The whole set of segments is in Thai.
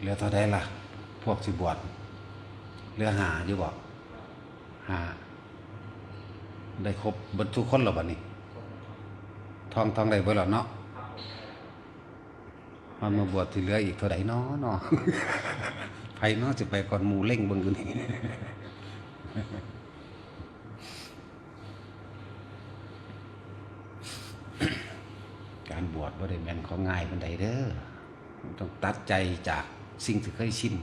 เหลือเท่าใดล่ะ พวกสิบวชเหลือหาอยู่บ่หาได้ครบบิดทุกคนแล้วบัดนี้ทองทองได้บิดแล้วเนาะมันมาบวชที่เหลืออีกเท่าใดเนาะเนาะไผเนาะสิไปก่อนหมูเล่งเบิ่งอยู่นี่การบวชบ่ได้แม่นของง่ายปานใดเด้อต้องตัดใจจาก สิ่งที่เคยชิน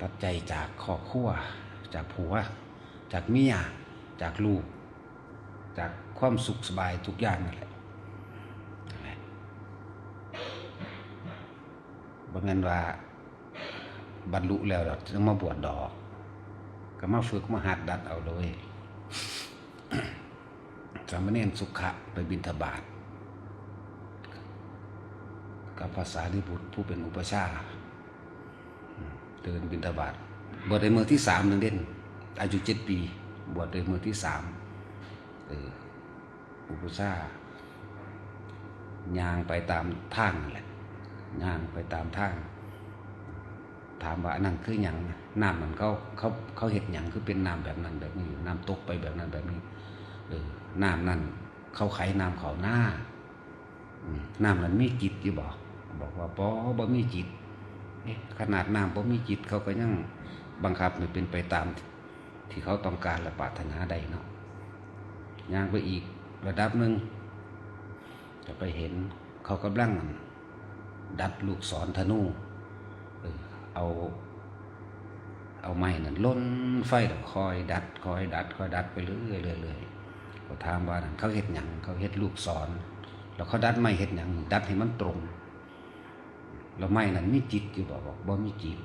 ตัดใจจากครอบครัวจากผัว จากเมียจากลูก จากความสุขสบายทุกอย่างนั่นแหละนั่นแหละบ่แม่นว่าบรรลุแล้วเราจะมาบวชดอก ก็มาฝึกมาหัดดัดเอาเลยสามเณรสุขะไปบิณฑบาต กับภาษาลิบุตรผู้เป็นอุปชาเดินบิณฑบาตบวชในเมืองที่สามหนึ่งเด่นอายุเจ็ดปีบวชในเมืองที่สามอุปชาย์ย่างไปตามทางนั่นแหละย่างไปตามทาง ถามว่าอันนั้นคืออย่างน้ำมันเขาเขาเขาเห็ดอย่างคือเป็นน้ำแบบนั้นแบบนี้น้ำตกไปแบบนั้นแบบนี้เออน้ำนั่นเขาไขน้ำเขาหน้าอืมน้ำนั้นมีจิตอยู่บอก บอกว่าปอบ่มีจิตเอ๊ะขนาดน้ำบ่มีจิตเขาก็ยังบังคับให้เป็นไปตาม ที่เขาต้องการและปรารถนาใดเนาะย่างไปอีกระดับหนึ่งจะไปเห็นเขากำลังดัดลูกศรธนูเอาเอาไม้นั่นล้นไฟแล้วคอย ดัดคอย ดัดคอยดัดไปเรื่อยเรื่อยเรื่อยก็ถามว่านั่นเขาเห็ดหยังเขาเห็ดลูกศร แล้วเขาดัดไม้เห็ดหยังดัดให้มันตรง แล้วไม้นั้นมีจิตอยู่บอกบอกบ่มีจิต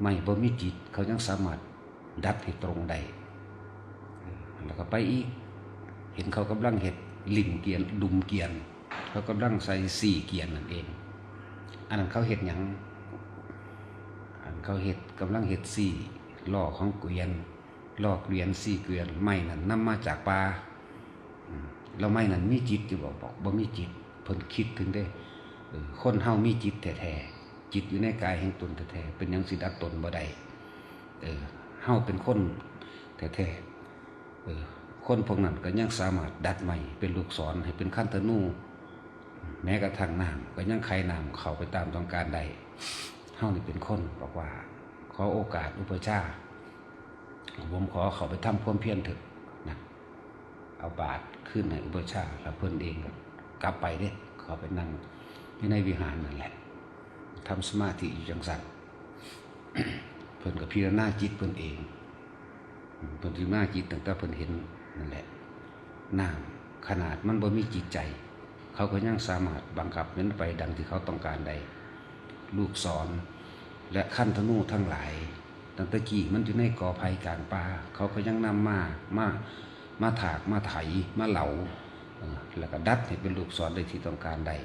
ไม่บ่มีจิต เขายังสามารถดัดให้ตรงได้เออแล้วก็ไปอีก เห็นเขากำลังเห็ดลิ่งเกียนดุมเกียน เขากำลังใส่สี่เกียนนั่นเอง อันนั้นเขาเห็ดหยังอันเขาเห็ดกำลังเห็ดสี่ล่อของเกวียนล่อเกวียนสี่เกวียน ไม้นั่นนำมาจากป่าอืมแล้วไม้นั่นมีจิตอยู่บอกบอกบ่มีจิต พิ่นคิดถึงได้คนเฮามีจิตแท้ๆจิตอยู่ในกายแห่งตนแท้ๆเป็นยังสิดัดตนบ่ได้เออเฮาเป็นคนแท้ๆเออคนพวกนั้นก็ยังสามารถดัดใหม่เป็นลูกศรให้เป็นขั้นธนูแม้กระทั่งน้ำก็ยังใครน้ำเข้าไปตามต้องการใดเฮานี่เป็นคนบอกว่า ขอโอกาสอุปชาผมขอเขาไปทำความเพียรเถอะนะเอาบาตรขึ้นให้อุปชาแล้วเพิ่อนเองก็ กลับไปเด้ขอไปนั่งในวิหารนั่นแหละทำสมาธิอยู่จังสันเพิ่นกับพิจารณาจิตเพิ่นเองเพิ่นพิจารณาจิตตั้งแต่เพิ่นเห็นนั่นแหละน้ำขนาดมันบ่มีจิตใจ เขาก็ยังสามารถบังคับนั้นไปดังที่เขาต้องการได้ลูกศรและขั้นธนูทั้งหลายตั้งแต่กี้มันอยู่ในกอไผ่กลางป่าเขาก็ยังนำมามามาถากมาไถมาเหลา แล้วก็ดัดให้เป็นลูกศรได้ที่ต้องการได้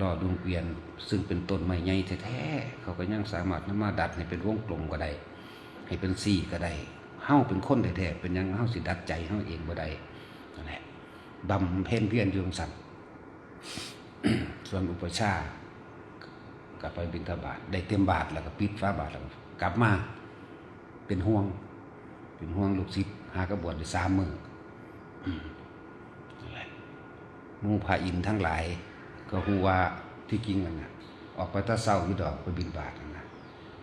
ล่อดวงเกวียน ซึ่งเป็นต้นไม้ใหญ่แท้ๆเขาก็ยังสามารถนำมาดัดให้เป็นวงกลมก็ได้ให้เป็นสี่ก็ได้เฮ้าเป็นคนแท้ๆเป็นยังเฮ้าสิดัดใจเฮ้าเองบ่ได้นั่นแหละบำเพ็ญเพียรอยู่จังสันส่วนอุปชากลับไปบิณฑบาตได้เต็มบาทแล้วก็ปิดฟ้าบาทแล้วกลับมาเป็นห่วง เป็นห่วงลูกศิษย์หากระบวชได้สามมืออืมนั่นแหละห มูพระอินทั้งหลาย ก็ฮู้ว่าที่จริงมันนะออกไปตะเศร้าอยู่ดอกไปบินบาตนั่นนะ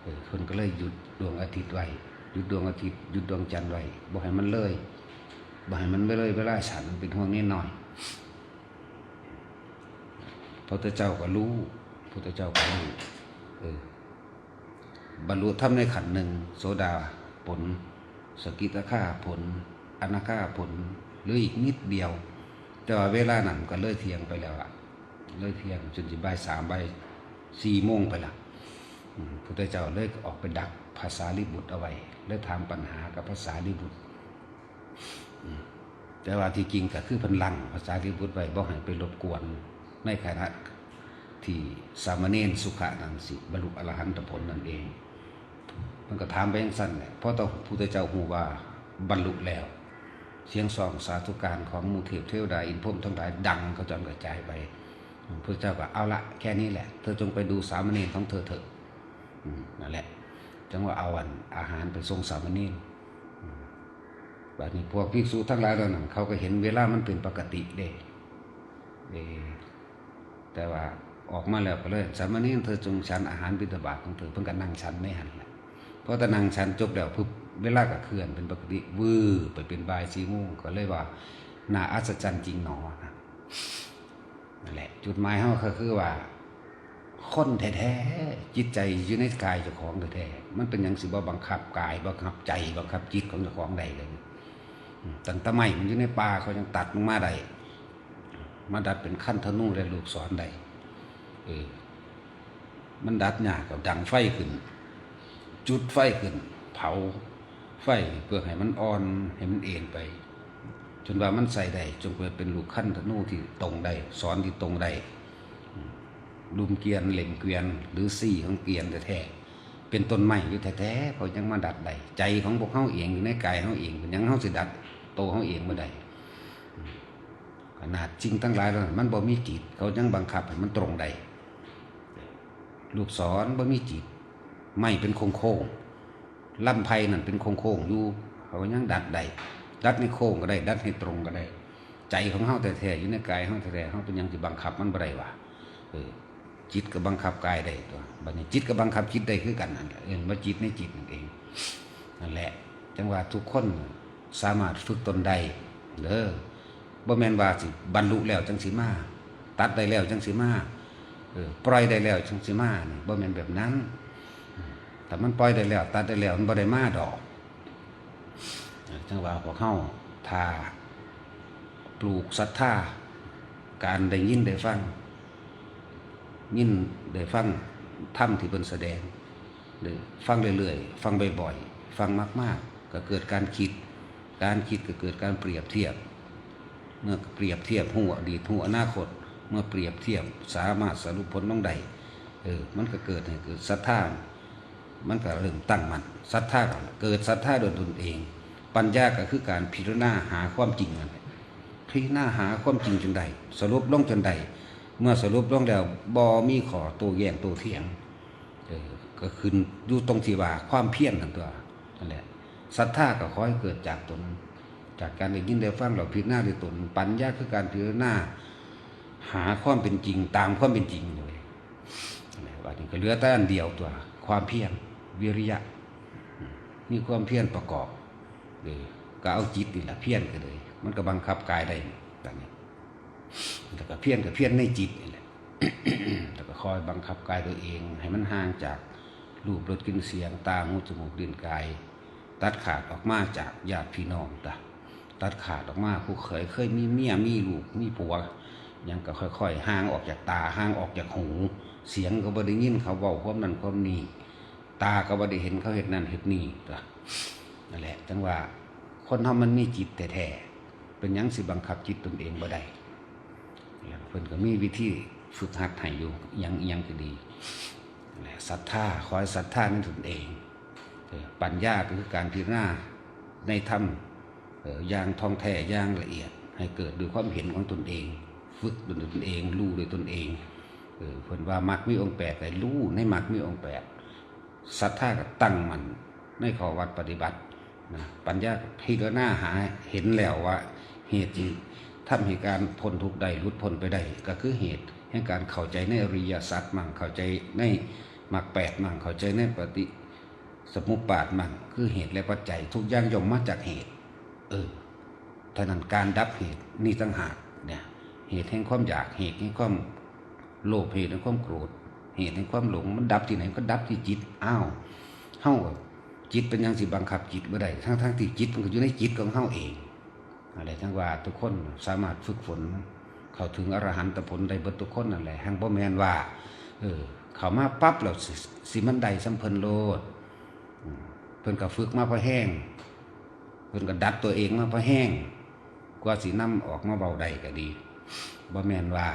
เออคนก็เลยหยุดดวงอาทิตย์ไว้หยุดดวงอาทิตย์หยุดดวงจันทร์ไว้บ่ให้มันเลยบ่ให้มันไปเลยเวลาฉันเป็นห่วงนิดหน่อยพระเจ้าก็รู้พระเจ้าก็รู้เออบรรลุธรรมในขันหนึ่งโสดาผล สกิทาข้าผลอนาค่าผลหลืออีกนิดเดียว แต่ว่าเวลานั้นก็เลยเที่ยงไปแล้วอะเลยเที่ยงจนสิบ่ายสามบ่ายสี่โมงไปละพุทธเจ้าเลยออกไปดักภาษาลิบุตรเอาไว้เลยถามปัญหากับภาษาลิบุตรแต่ว่าที่จริงก็คือพันลังภาษาที่พุทธไว้บ่ให้ไปรบกวนในขณะที่สามเณรสุขะนันสิบรรลุอรหันตผลนั่นเอง มันก็ถามไปย่างสั้นแหละเพราะต้องพุทธเจ้าหูว่าบรรลุแล้ว เสียงสองสาธุการของมูเทพเทวดาอินพรหมทั้งหลายดังก็จอนกระจายไปพระเจ้าก็เอาละแค่นี้แหละ เธอจงไปดูสามเณรของเธอเถอะนั่นแหละ จังว่าเอาอันอาหารไปส่งสามเณรอืมบัดนี้พวกภิกษุทั้งหลายเหล่านั้นเขาก็เห็นเวลามันเป็นปกติเด้เด้แต่ว่าออกมาแล้วก็เลยสามเณรเธอจงฉันอาหารบิณฑบาตของเธอเพิ่งกันนั่งฉันไม่หันแหละเพราะแต่นั่งฉันจบแล้วปุ๊บ เวลาก็เคลื่อนเป็นปกติวื้อไปเป็นบายสีโมงก็เลยว่าน่าอัศจรรย์จริงหนอนะนั่นแหละ จุดหมายเขาก็คือว่าคนแท้ๆจิตใจอยู่ในกายเจ้าของแท้ๆมันเป็นหยังสิบ่บังคับกายบังคับใจบังคับจิตของเจ้าของใดเลยตั้งแต่ไม่มันอยู่ในป่าเขายังตัดลงมาได้มาดัดเป็นขั้นธนูและลูกศรได้เออมันดัดหยากกับดังไฟขึ้น จุดไฟขึ้น เผา ไฟเพื่อให้มันอ่อนให้มันเอ็นไป จนว่ามันใส่ได้จนเกิดเป็นลูกขั้นธนูที่ตรงได้สอนที่ตรงได้ลุมเกียนเหล่มเกวียน หรือซี่ของเกียนแท้ๆเป็นต้นไม้อยู่แท้ๆเขายังมาดัดได้ใจของพวกเขาเองอยู่ในกายเขาเองยังเขาสิดัดโตเขาเองมื่อใดขนาดจริงตั้งหลายแล้วมันบ่มีจิต เขายังบังคับให้มันตรงได้ลูกศรบ่มีจิต ไม่เป็นโค้งโค้งๆ ลำไพนั่นเป็นโค้งโค้งๆอยู่เขายังดัดได้ดัดในโค้งก็ได้ ดัดให้ตรงก็ได้ ใจของเขาแต่แท้อยู่ในกายเขาแท้เขาเป็นยังสิบังคับมันบ่ได้วะเออจิตก็บังคับกายได้ตัวบัดนี้จิตก็บังคับจิตได้คือกันนั่นแหละเอ็นว่าจิตในจิตนั่นเองนั่นแหละ จังว่าทุกคนสามารถฝึกตนได้เด้อบ่แม่นว่าสิบรรลุแล้วจังสิมาตัดได้แล้วจังสิมาปล่อยได้แล้วจังสิมานี่บ่แม่นแบบนั้น แต่มันปล่อยได้แล้ว ตัดได้แล้วมันบ่ได้มาดอกจังว่าพวกเฮาถ้าปลูกศรัทธาการได้ยินได้ฟังยินได้ฟังถ้ำที่เป็นแสดงได้ฟังเรื่อยๆฟังบ่อยๆฟังมาก ๆ ก็เกิดการคิด การคิดก็เกิดการเปรียบเทียบ เมื่อเปรียบเทียบหัวอดีตหัวอนาคต เมื่อเปรียบเทียบสามารถสรุปผลต้องใดเออมันก็เกิดเกิดศรัทธา มันก็เริ่มตั้งมันศรัทธาเกิดศรัทธาโดยตนเอง ปัญญาก็คือการพิจารณาหาความจริงนั่นแหละพิจารณาหาความจริงจนใด สรุปลงจนใด เมื่อสรุปลงแล้วบอมีขอตัวแย่งตัวเถียงก็คืออยู่ตรงที่ว่าความเพียรทั้งตัวนั่นแหละศรัทธาก็ขอให้เกิดจากตนจากการได้ยินได้ฟังเราพิจารณาด้วยตนปัญญาคือการพิจารณาหาความเป็นจริงตามความเป็นจริงเลยนั่นแหละว่านี่ก็เหลือแต่อันเดียวตัว ความเพียร วิริยะ มีความเพียรประกอบเออก็เอาจิตนี่แหละเพียรกันเลย มันก็บังคับกายได้แบบนี้แล้วก็เพี้ยนกับเพี้ยนในจิตนี่แหละแล้วก็คอยบังคับกายตัวเอง ให้มันห่างจากรูปรสกลิ่นเสียง ตาหูจมูกลิ้นกาย ตัดขาดออกมาจากญาติพี่น้องตะตัดขาดออกมาผู้เคยเคยมีเมียมีลูกมีผัวยังก็ค่อย ๆ ห่างออกจากตาห่างออกจากหู เสียงก็บ่ได้ยินเขาเว้าความนั้นความนี้ ตาก็บ่ได้เห็นเขาเห็นนั่นเห็นนี่ตะนั่นแหละจังว่าคนทำมันมีจิตแท้ๆเป็นยังสิบังคับจิตตนเองบ่ได้เพิ่นก็มีวิธีฝึกหัดให้อยู่ยังยังก็ดีศรัทธาคอยศรัทธาในตนเอง ปัญญาก็คือการพิจารณาในธรรมอย่างท่องแท้อย่างละเอียด ให้เกิดด้วยความเห็นของตนเอง ฝึกด้วยตนเอง รู้ด้วยตนเองเออเพิ่นว่ามักมีองแปดแต่รู้ในมักมีองแปด ศรัทธาก็ตั้งมันในข้อวัดปฏิบัตินะปัญญาพิจารณาหาเห็นแล้วว่า เหตุจริงทำให้การพ้นทุกข์ได้รุดพ้นไปได้ก็คือเหตุแห่งการเข้าใจในอริยสัจมั่งเข้าใจในมรรคแปดมั่งเข้าใจในปฏิสมุปบาทมั่งคือเหตุและปัจจัยทุกอย่างย่อมมาจากเหตุ เออท่านั้นการดับเหตุนี่ตั้งหากเนี่ยเหตุแห่งความอยากเหตุแห่งความโลภเหตุแห่งความโกรธ เหตุแห่งความหลงมันดับที่ไหนก็ดับที่จิตอ้าวเฮาจิตเป็นยังสิบังคับจิตบ่ได้ทั้งทั้งที่จิตมันก็อยู่ในจิตของเฮาเองอะไรทั้งว่าทุกคนสามารถฝึกฝน เข้าถึงอรหันตผลได้เบิดทุกคนนั่นแหละหังบ่แมนว่า เออ เข้ามาปั๊บแล้วสิมันได้สัมเพิ่นโลดเพิ่นก็ฝึกมาพอแห้ง เพิ่นก็ดัดตัวเองมาพอแห้ง กว่าสินำออกมาเบาได้ก็ดีบ่แมนว่า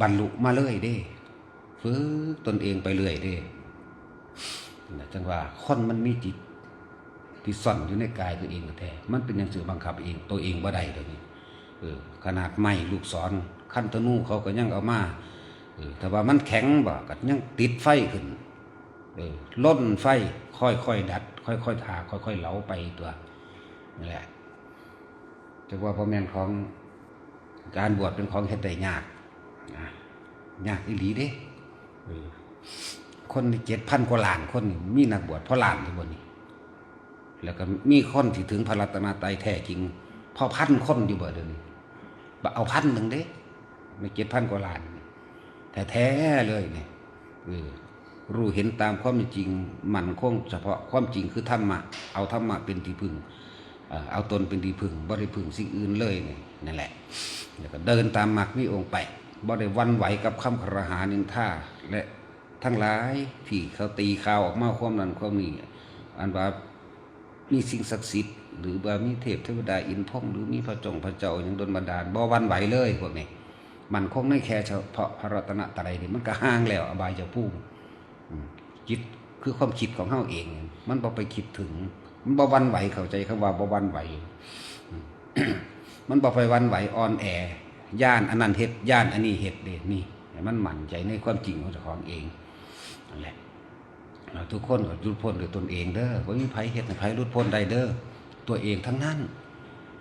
บรรลุมาเลยเด้ ฝึกตนเองไปเรื่อยเด้นั่นจังว่าคนมันมีจิตที่ซ่อนอยู่ในกายตัวเองแท้มันเป็นหนังสือบังคับเองตัวเองบ่ได้เลยวนี้เออขนาดไม้ลูกศรขั้นตะนูเขาก็ยังเอามาเออแต่ว่ามันแข็งบ่ก็ยังติดไฟขึ้นเออล้นไฟค่อยๆดัด ค่อยๆทาค่อยๆเหลาไปตัวนี่แหละแต่ว่าพ่อแม่ของการบวชเป็นของเฮ็ดได้ยากนะยากอีหลีเด้ คนเจ็ดพันกว่าล้านคนมีนักบวชเพราะล้านที่บนนี้ แล้วก็มีคนที่ถึงพระรัตนตรัยแท้จริงพอพันคนอยู่บ่เดี๋ยวนี้เอาพันหนึ่งเด้ไม่เจ็ดพันกว่าล้านแต่แท้เลยเนี่ยรู้เห็นตามความจริงมันคงเฉพาะความจริงคือธรรมะเอาธรรมะเป็นที่พึ่งเอาตนเป็นที่พึ่งบ่ได้พึ่งสิ่งอื่นเลยเนี่ยนั่นแหละแล้วก็เดินตามมรรคมีองค์ไป บ่ได้วันไหวกับคำครหานินท่าและทั้งหลายที่เขาตีข่าวออกมาความนั้นความนี้อันว่ามีสิ่งศักดิ์สิทธิ์หรือว่ามีเทพเทวดาอินพรหมหรือมีพระจงพระเจ้าอย่างดลบันดาลบ่วันไหวเลยพวกนี้มันคงไม่แค่เฉพาะพระรัตนตรัยนี่มันก็ห่างแล้ว อบายจะพุ่งจิตคือความคิดของเฮาเอง มันบ่ไปคิดถึง มันบ่วันไหวเข้าใจคำว่าบ่วันไหว มันบ่ไปวันไหวอ่อนแอ ย่านอันนั้นเฮ็ดย่านอันนี้เฮ็ดเด้นี่มันหมั่นใจในความจริงของเจ้าของเองนั่นแหละเราทุกคนก็รุดพ้นด้วยตนเองเด้อว่ามีไผเฮ็ดไผรุดพ้นได้เด้อตัวเองทั้งนั้น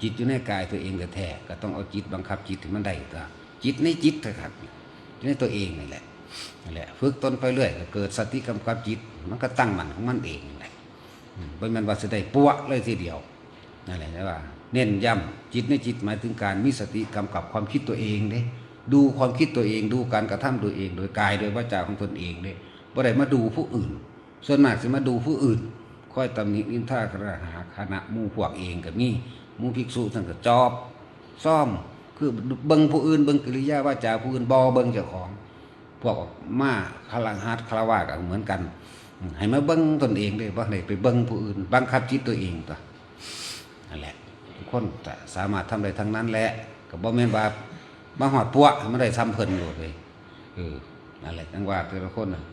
จิตอยู่ในกายตัวเองแต่แท้ก็ต้องเอาจิตบังคับจิตให้มันได้ตัวจิตในจิตเถอะครับอยู่ในตัวเองนี่แหละนั่นแหละฝึกตนไปเรื่อยก็เกิดสติกำกับจิต มันก็ตั้งมั่นของมันเองนั่นแหละอืมบ่แม่นว่าสิได้ปัวเลยทีเดียวนั่นแหละนะว่า เน้นย้ำจิตในจิตหมายถึงการมีสติกำกับความคิดตัวเองเด้ดูความคิดตัวเองดูการกระทำตัวเอง โดยกายโดยวาจาของตนเองเด้บ่ได้มาดูผู้อื่น ส่วนมากสิมาดูผู้อื่นค่อยตำหนินินทากระหาคณะมู่พวกเองก็มีหมู่ภิกษุท่านก็จอบ ซ่อมคือเบิ่งผู้อื่นเบิ่งกิริยาวาจาผู้อื่นบ่เบิ่งเจ้าของ พวกมาคลังฮัดคลาวะก็เหมือนกัน ให้มาเบิ่งตนเองเด้บ่าได้ไปเบิ่งผู้อื่นบังคับจิตตัวเองตัวนั่นแหละ คนสามารถทำได้ทั้งนั้นแหละก็บ่แม่นว่ามาหอดปัวมันได้ซ้ำเพิ่นโลดเลยเออนั่นแหละจังว่าแต่ละคนน่ะ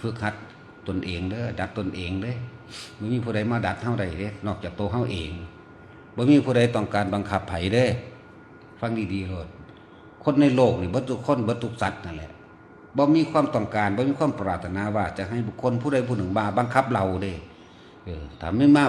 ฝึกหัดตนเองเด้อดัดตนเองเด้บ่มีผู้ใดมาดัดเฮาได้เด้นอกจากตัวเฮาเองบ่มีผู้ใดต้องการบังคับไผเด้ฟังดีๆโลดคนในโลกนี่บิดทุกคนบิดทุกสัตว์นั่นแหละบ่มีความต้องการบ่มีความปรารถนาว่าจะให้บุคคลผู้ใดผู้หนึ่งมาบังคับเราเด้เออถ้าไม่มา